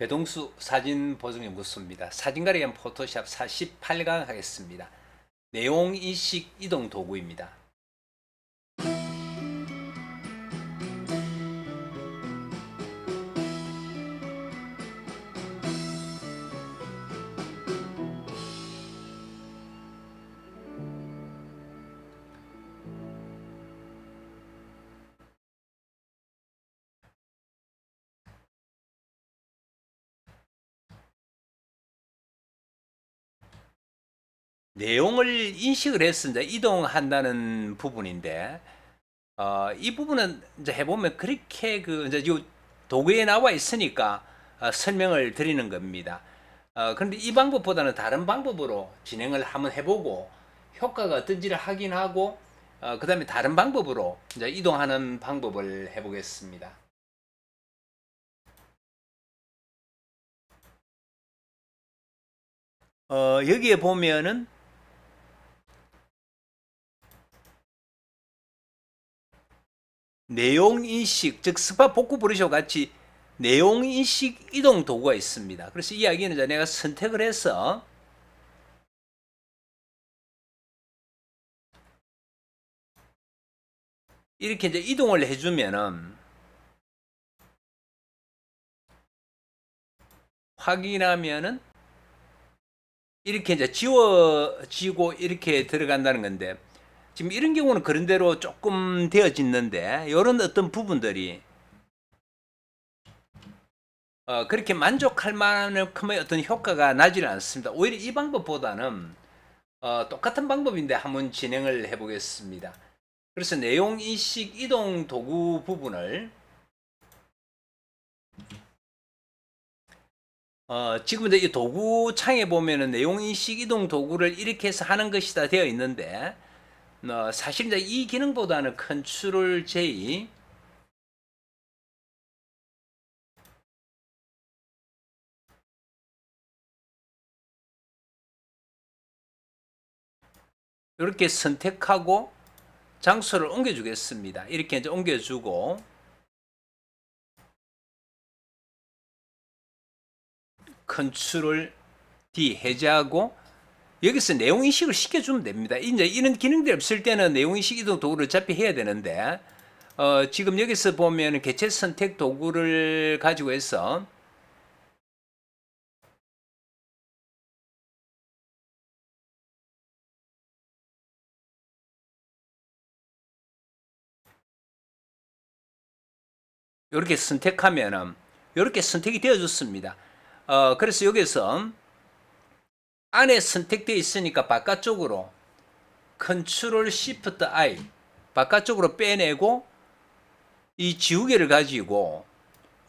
배동수 사진 보정연구소입니다. 사진가를 위한 포토샵 48강 하겠습니다. 내용 인식 이동 도구입니다. 내용을 인식을 해서 이제 이동한다는 부분인데 어, 이 부분은 이제 해보면 그렇게 그 이제 요 도구에 나와 있으니까 어, 설명을 드리는 겁니다. 어, 그런데 이 방법보다는 다른 방법으로 진행을 한번 해보고 효과가 어떤지를 확인하고 어, 그 다음에 다른 방법으로 이제 이동하는 방법을 해보겠습니다. 어, 여기에 보면은 내용 인식, 즉 스파 복구 브러쉬와 같이 내용 인식 이동 도구가 있습니다. 그래서 이 이야기는 내가 선택을 해서 이렇게 이제 이동을 해주면은 확인하면은 이렇게 이제 지워지고 이렇게 들어간다는 건데 지금 이런 경우는 그런 대로 조금 되어지는데 이런 어떤 부분들이 어, 그렇게 만족할 만큼의 어떤 효과가 나지는 않습니다. 오히려 이 방법보다는 어, 똑같은 방법인데 한번 진행을 해보겠습니다. 그래서 내용 인식 이동 도구 부분을 어, 지금 이제 이 도구 창에 보면은 내용 인식 이동 도구를 이렇게 해서 하는 것이다 되어 있는데 어, 사실 이제 이 기능보다는 컨트롤 J 이렇게 선택하고 장소를 옮겨주겠습니다. 이렇게 이제 옮겨주고 컨트롤 D 해제하고 여기서 내용 인식을 시켜주면 됩니다. 이제 이런 기능들이 없을 때는 내용 인식 이동 도구를 어차피 해야 되는데 어, 지금 여기서 보면 개체 선택 도구를 가지고 해서 이렇게 선택하면은 이렇게 선택이 되어졌습니다. 어, 그래서 여기서 안에 선택되어 있으니까 바깥쪽으로 컨트롤 시프트 I 바깥쪽으로 빼내고 이 지우개를 가지고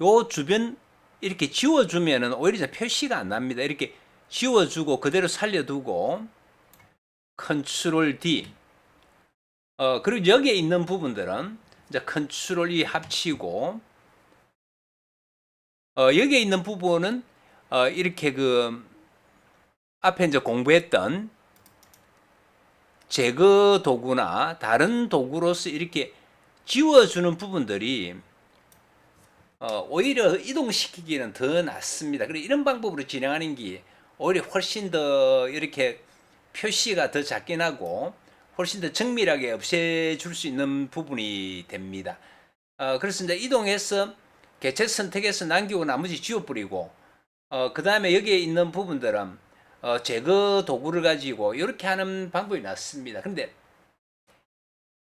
요 주변 이렇게 지워주면은 오히려 표시가 안 납니다. 이렇게 지워주고 그대로 살려두고 컨트롤 D 어 그리고 여기에 있는 부분들은 이제 컨트롤 E 합치고 어 여기에 있는 부분은 어 이렇게 그 앞에 이제 공부했던 제거 도구나 다른 도구로서 이렇게 지워주는 부분들이 어, 오히려 이동시키기는 더 낫습니다. 그리고 이런 방법으로 진행하는 게 오히려 훨씬 더 이렇게 표시가 더 작게 나고 훨씬 더 정밀하게 없애줄 수 있는 부분이 됩니다. 어, 그래서 이제 이동해서 개체 선택해서 남기고 나머지 지워버리고 어, 그 다음에 여기에 있는 부분들은 어, 제거 도구를 가지고 이렇게 하는 방법이 낫습니다. 근데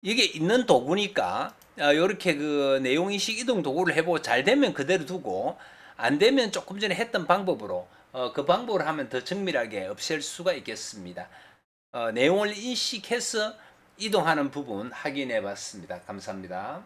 이게 있는 도구니까 어, 이렇게 그 내용 인식 이동 도구를 해보고 잘 되면 그대로 두고 안 되면 조금 전에 했던 방법으로 어, 그 방법을 하면 더 정밀하게 없앨 수가 있겠습니다. 어, 내용을 인식해서 이동하는 부분 확인해 봤습니다. 감사합니다.